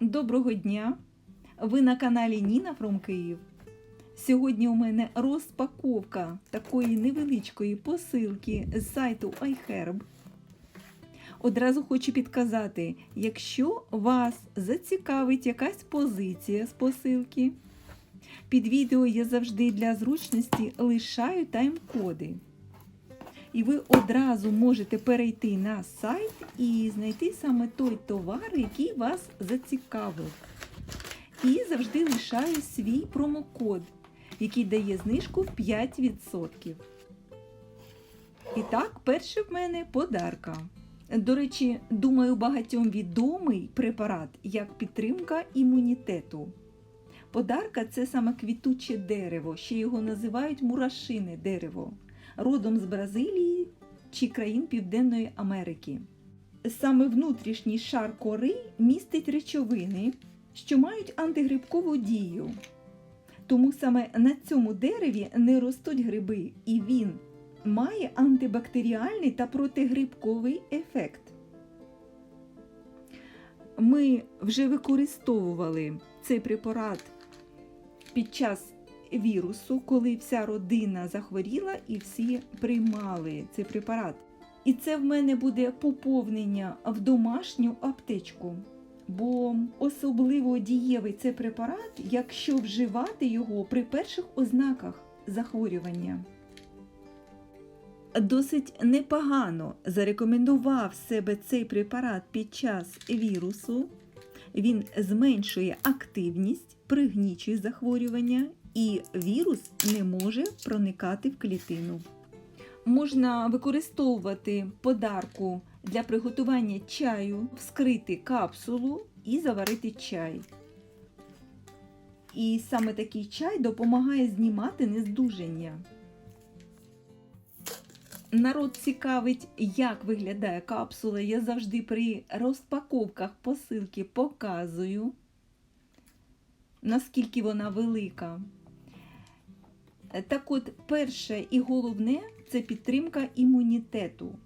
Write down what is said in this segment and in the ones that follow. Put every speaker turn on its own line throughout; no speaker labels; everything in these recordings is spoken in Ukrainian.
Доброго дня! Ви на каналі Ніна From Київ. Сьогодні у мене розпаковка такої невеличкої посилки з сайту iHerb. Одразу хочу підказати, якщо вас зацікавить якась позиція з посилки, під відео я завжди для зручності лишаю тайм-коди. І ви одразу можете перейти на сайт і знайти саме той товар, який вас зацікавив. І завжди лишаю свій промокод, який дає знижку в 5%. І так, перше в мене подарка. До речі, думаю, багатьом відомий препарат як підтримка імунітету. Подарка це саме квітуче дерево, ще його називають мурашине дерево, родом з Бразилії чи країн Південної Америки. Саме внутрішній шар кори містить речовини, що мають антигрибкову дію. Тому саме на цьому дереві не ростуть гриби, і він має антибактеріальний та протигрибковий ефект. Ми вже використовували цей препарат під час вірусу, коли вся родина захворіла і всі приймали цей препарат. І це в мене буде поповнення в домашню аптечку. Бо особливо дієвий цей препарат, якщо вживати його при перших ознаках захворювання. Досить непогано зарекомендував себе цей препарат під час вірусу. Він зменшує активність, пригнічує захворювання, і вірус не може проникати в клітину. Можна використовувати подарку для приготування чаю, вскрити капсулу і заварити чай. І саме такий чай допомагає знімати нездужання. Народ цікавить, як виглядає капсула. Я завжди при розпаковках посилки показую, наскільки вона велика. Так от, перше і головне це підтримка імунітету.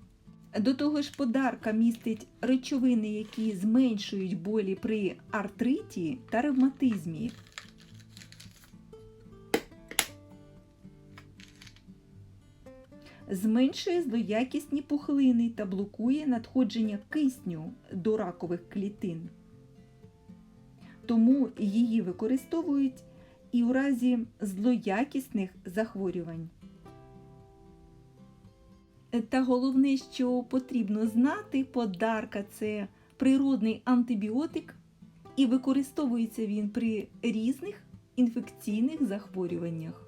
До того ж, подарка містить речовини, які зменшують болі при артриті та ревматизмі. Зменшує злоякісні пухлини та блокує надходження кисню до ракових клітин. Тому її використовують і у разі злоякісних захворювань. Та головне, що потрібно знати, подарка це природний антибіотик, і використовується він при різних інфекційних захворюваннях.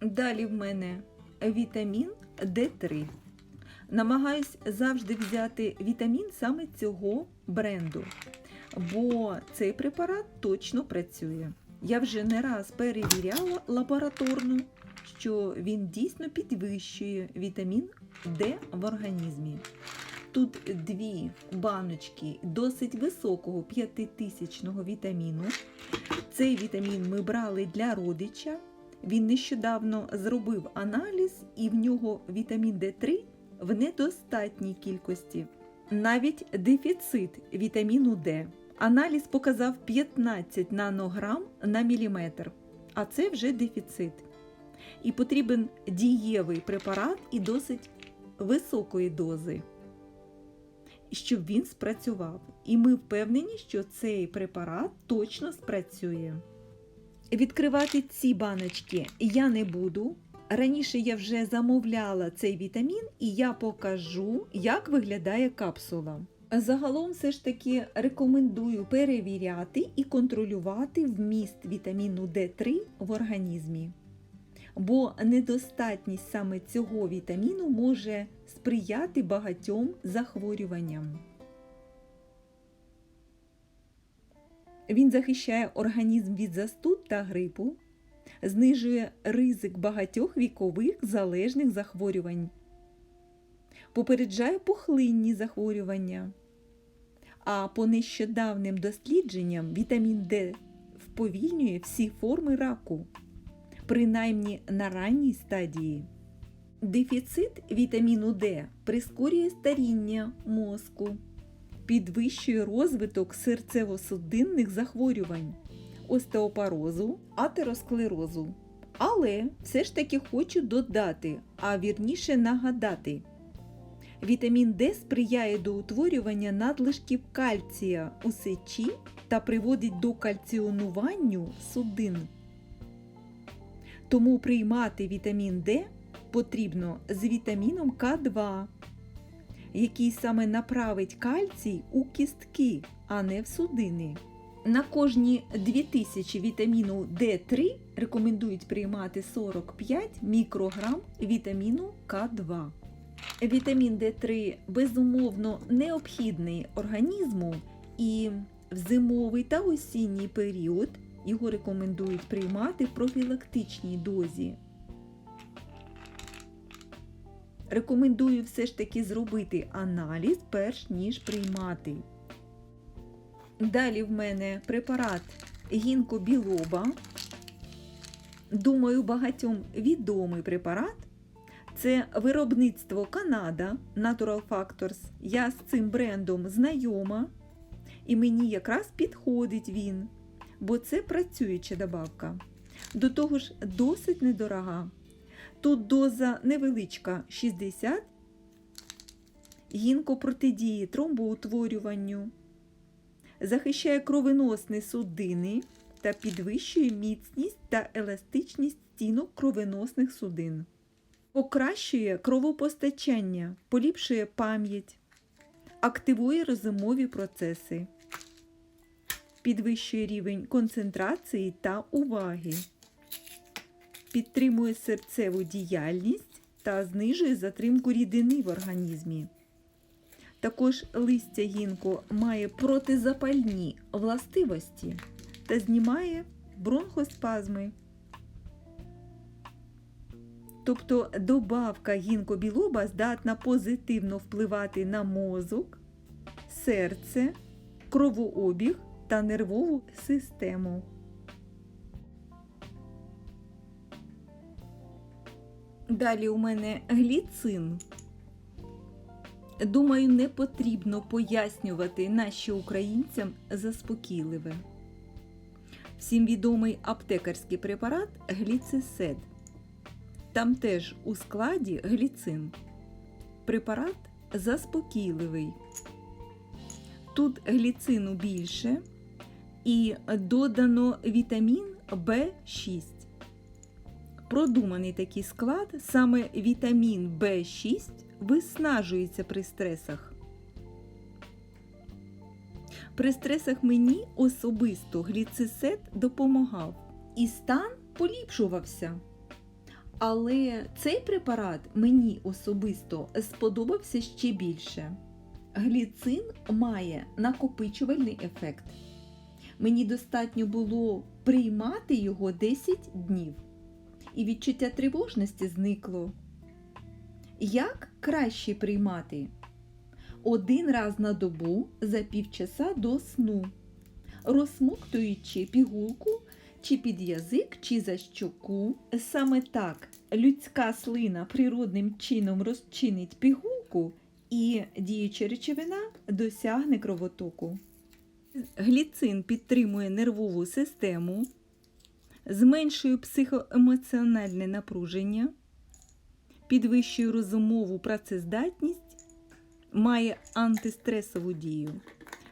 Далі в мене вітамін D3. Намагаюсь завжди взяти вітамін саме цього бренду, бо цей препарат точно працює. Я вже не раз перевіряла лабораторно, що він дійсно підвищує вітамін D в організмі. Тут дві баночки досить високого 5000 вітаміну. Цей вітамін ми брали для родича. Він нещодавно зробив аналіз, і в нього вітамін D3 в недостатній кількості. Навіть дефіцит вітаміну D. Аналіз показав 15 нанограм на міліметр, а це вже дефіцит. І потрібен дієвий препарат і досить високої дози, щоб він спрацював. І ми впевнені, що цей препарат точно спрацює. Відкривати ці баночки я не буду. Раніше я вже замовляла цей вітамін, і я покажу, як виглядає капсула. Загалом, все ж таки рекомендую перевіряти і контролювати вміст вітаміну D3 в організмі. Бо недостатність саме цього вітаміну може сприяти багатьом захворюванням. Він захищає організм від застуд та грипу, знижує ризик багатьох вікових залежних захворювань, попереджає пухлинні захворювання. А по нещодавним дослідженням вітамін D вповільнює всі форми раку, принаймні на ранній стадії. Дефіцит вітаміну D прискорює старіння мозку, підвищує розвиток серцево-судинних захворювань, остеопорозу, атеросклерозу. Але все ж таки хочу додати, а вірніше нагадати. Вітамін Д сприяє до утворювання надлишків кальція у сечі та приводить до кальціонуванню судин. Тому приймати вітамін Д потрібно з вітаміном К2, який саме направить кальцій у кістки, а не в судини. На кожні 2000 вітаміну D3 рекомендують приймати 45 мікрограм вітаміну К2. Вітамін D3 безумовно необхідний організму і в зимовий та осінній період його рекомендують приймати в профілактичній дозі. Рекомендую все ж таки зробити аналіз перш ніж приймати. Далі в мене препарат гінко білоба. Думаю, багатьом відомий препарат. Це виробництво Канада Natural Factors. Я з цим брендом знайома, і мені якраз підходить він, бо це працююча добавка. До того ж, досить недорога. Тут доза невеличка 60, гінко протидіє тромбоутворюванню, захищає кровеносні судини та підвищує міцність та еластичність стінок кровеносних судин. Покращує кровопостачання, поліпшує пам'ять, активує розумові процеси, підвищує рівень концентрації та уваги, підтримує серцеву діяльність та знижує затримку рідини в організмі. Також листя гінко має протизапальні властивості та знімає бронхоспазми. Тобто добавка гінкобілоба здатна позитивно впливати на мозок, серце, кровообіг та нервову систему. Далі у мене гліцин. Думаю, не потрібно пояснювати нащо українцям заспокійливе. Всім відомий аптекарський препарат гліцисед. Там теж у складі гліцин. Препарат заспокійливий. Тут гліцину більше і додано вітамін В6. Продуманий такий склад, саме вітамін В6 виснажується при стресах. При стресах мені особисто гліцисет допомагав і стан поліпшувався. Але цей препарат мені особисто сподобався ще більше. Гліцин має накопичувальний ефект. Мені достатньо було приймати його 10 днів, і відчуття тривожності зникло. Як краще приймати? Один раз на добу за півчаса до сну, розсмоктуючи пігулку чи під язик, чи за щоку. Саме так людська слина природним чином розчинить пігулку і діюча речовина досягне кровотоку. Гліцин підтримує нервову систему, зменшує психоемоціональне напруження, підвищує розумову працездатність, має антистресову дію,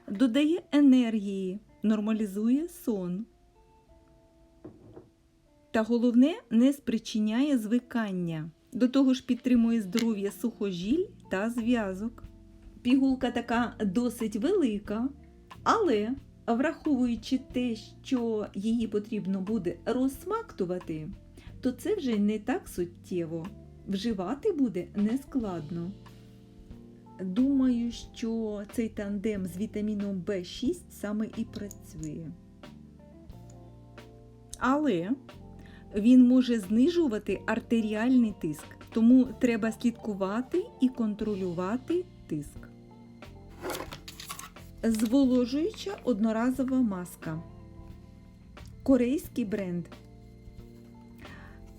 додає енергії, нормалізує сон. Та головне не спричиняє звикання. До того ж підтримує здоров'я сухожиль та зв'язок. Пігулка така досить велика, але враховуючи те, що її потрібно буде розсмактувати, то це вже не так суттєво. Вживати буде нескладно. Думаю, що цей тандем з вітаміном В6 саме і працює. Але він може знижувати артеріальний тиск, тому треба слідкувати і контролювати тиск. Зволожуюча одноразова маска. Корейський бренд.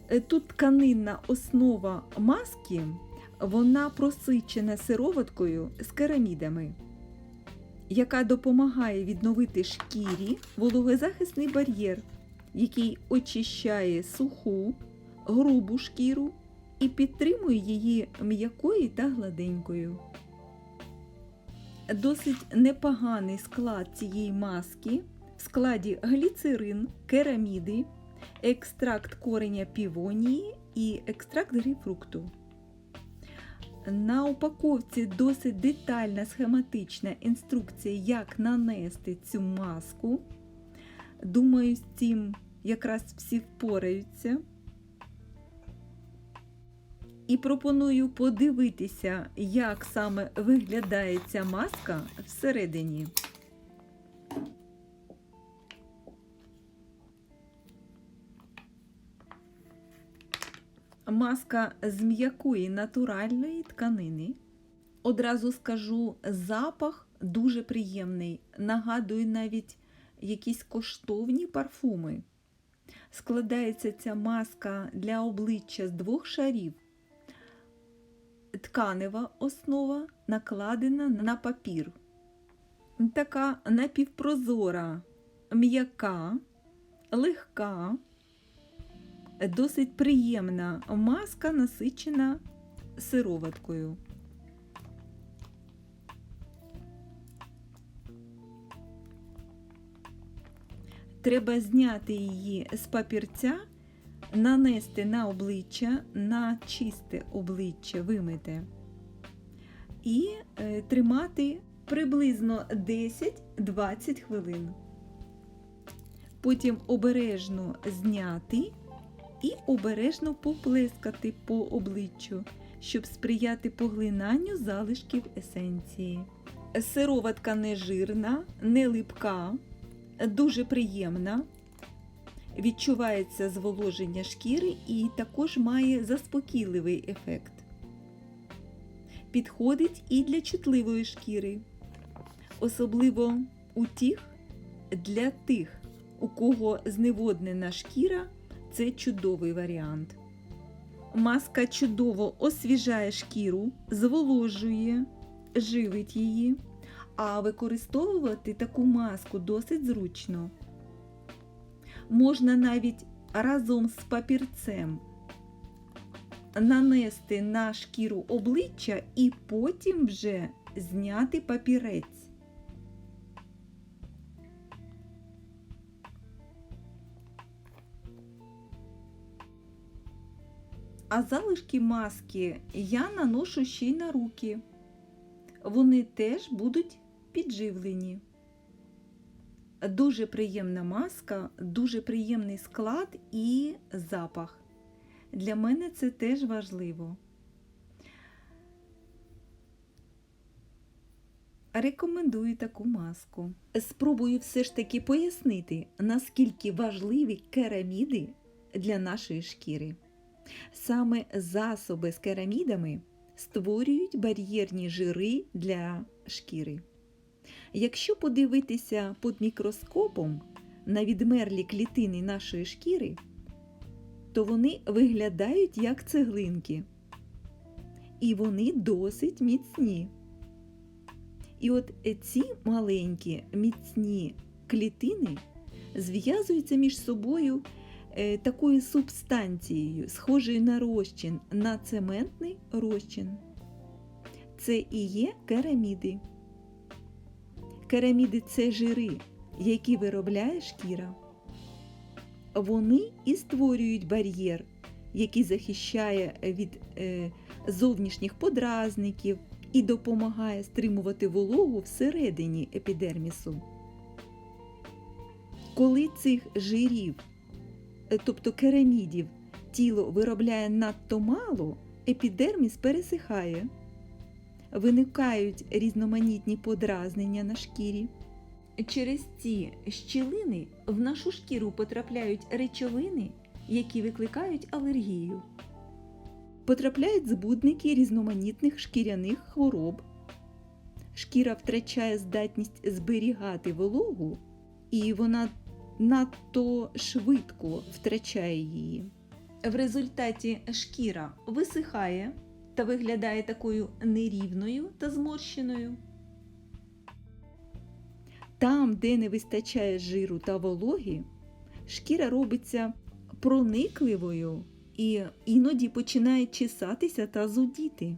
Е, Тут тканинна основа маски, вона просичена сироваткою з керамідами. яка допомагає відновити шкірі вологозахисний бар'єр, який очищає суху, грубу шкіру і підтримує її м'якою та гладенькою. Досить непоганий склад цієї маски в складі гліцерин, кераміди, екстракт кореня півонії і екстракт грейпфрукту. На упаковці досить детальна схематична інструкція, як нанести цю маску. Думаю, з цим якраз всі впораються. І пропоную подивитися, як саме виглядає ця маска всередині. Маска з м'якої натуральної тканини. Одразу скажу, запах дуже приємний. Нагадує навіть якісь коштовні парфуми. Складається ця маска для обличчя з двох шарів. Тканева основа накладена на папір. Така напівпрозора, м'яка, легка, досить приємна маска, насичена сироваткою. Треба зняти її з папірця, нанести на обличчя, на чисте обличчя вимите і е, тримати приблизно 10-20 хвилин. Потім обережно зняти і обережно поплескати по обличчю, щоб сприяти поглинанню залишків есенції. Сироватка не жирна, не липка, дуже приємна. Відчувається зволоження шкіри і також має заспокійливий ефект. Підходить і для чутливої шкіри, особливо у тих, для тих, у кого зневоднена шкіра це чудовий варіант. Маска чудово освіжає шкіру, зволожує, живить її, а використовувати таку маску досить зручно. Можна навіть разом з папірцем нанести на шкіру обличчя і потім вже зняти папірець. А залишки маски я наношу ще й на руки. Вони теж будуть підживлені. Дуже приємна маска, дуже приємний склад і запах. Для мене це теж важливо. Рекомендую таку маску. Спробую все ж таки пояснити, наскільки важливі кераміди для нашої шкіри. Саме засоби з керамідами створюють бар'єрні жири для шкіри. Якщо подивитися під мікроскопом на відмерлі клітини нашої шкіри, то вони виглядають як цеглинки. І вони досить міцні. І от ці маленькі міцні клітини зв'язуються між собою такою субстанцією, схожою на розчин, на цементний розчин. Це і є кераміди. Кераміди це жири, які виробляє шкіра. Вони і створюють бар'єр, який захищає від е, зовнішніх подразників і допомагає стримувати вологу всередині епідермісу. Коли цих жирів, е, тобто керамідів, тіло виробляє надто мало, епідерміс пересихає, виникають різноманітні подразнення на шкірі. Через ці щілини в нашу шкіру потрапляють речовини, які викликають алергію. Потрапляють збудники різноманітних шкіряних хвороб. Шкіра втрачає здатність зберігати вологу, і вона надто швидко втрачає її. В результаті шкіра висихає та виглядає такою нерівною та зморщеною. Там, де не вистачає жиру та вологи, шкіра робиться проникливою і іноді починає чесатися та зудіти.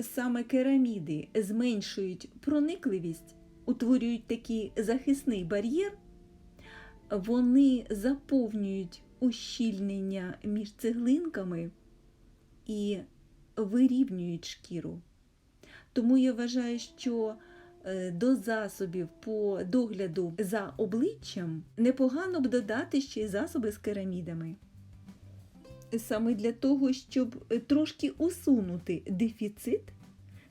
Саме кераміди зменшують проникливість, утворюють такий захисний бар'єр, вони заповнюють ущільнення між цеглинками і вирівнюють шкіру. Тому я вважаю, що е, до засобів по догляду за обличчям непогано б додати ще й засоби з керамідами. Саме для того, щоб трошки усунути дефіцит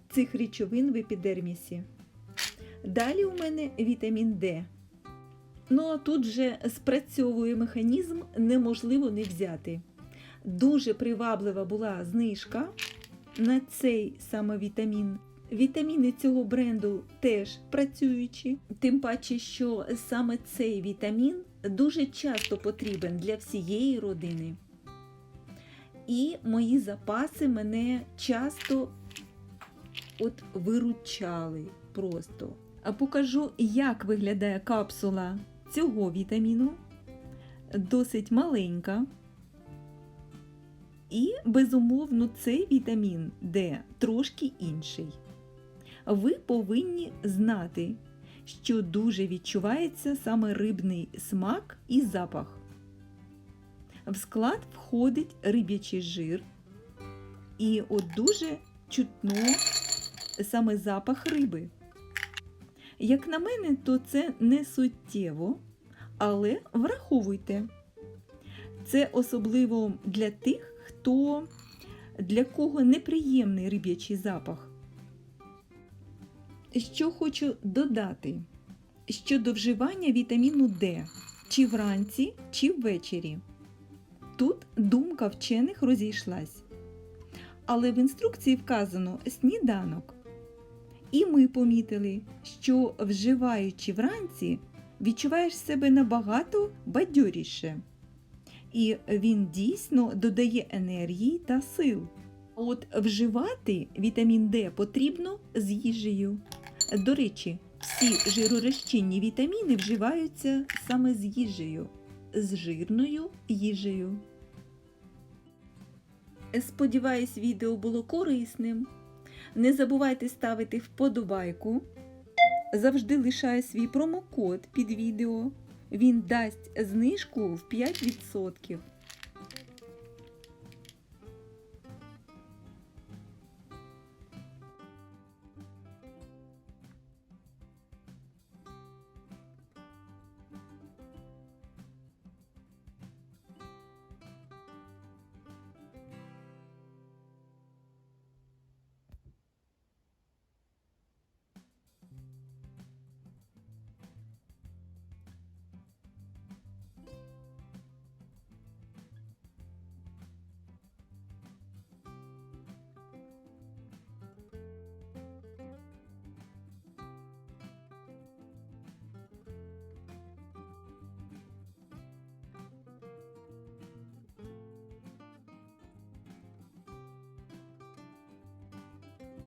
цих речовин в епідермісі. Далі у мене вітамін Д. Ну а тут же спрацьовує механізм неможливо не взяти. Дуже приваблива була знижка на цей саме вітамін. Вітаміни цього бренду теж працюючі, тим паче, що саме цей вітамін дуже часто потрібен для всієї родини. І мої запаси мене часто от виручали просто. А покажу, як виглядає капсула цього вітаміну. Досить маленька. І, безумовно, цей вітамін Д трошки інший. Ви повинні знати, що дуже відчувається саме рибний смак і запах. В склад входить риб'ячий жир, і от дуже чутно саме запах риби. Як на мене, то це не суттєво, але враховуйте. Це особливо для тих, хто для кого неприємний риб'ячий запах. Що хочу додати щодо вживання вітаміну Д чи вранці, чи ввечері. Тут думка вчених розійшлась. Але в інструкції вказано сніданок. І ми помітили, що вживаючи вранці, відчуваєш себе набагато бадьоріше. І він дійсно додає енергії та сил. От вживати вітамін Д потрібно з їжею. До речі, всі жиророзчинні вітаміни вживаються саме з їжею, з жирною їжею. Сподіваюсь, відео було корисним. Не забувайте ставити вподобайку. Завжди лишаю свій промокод під відео. Він дасть знижку в 5%.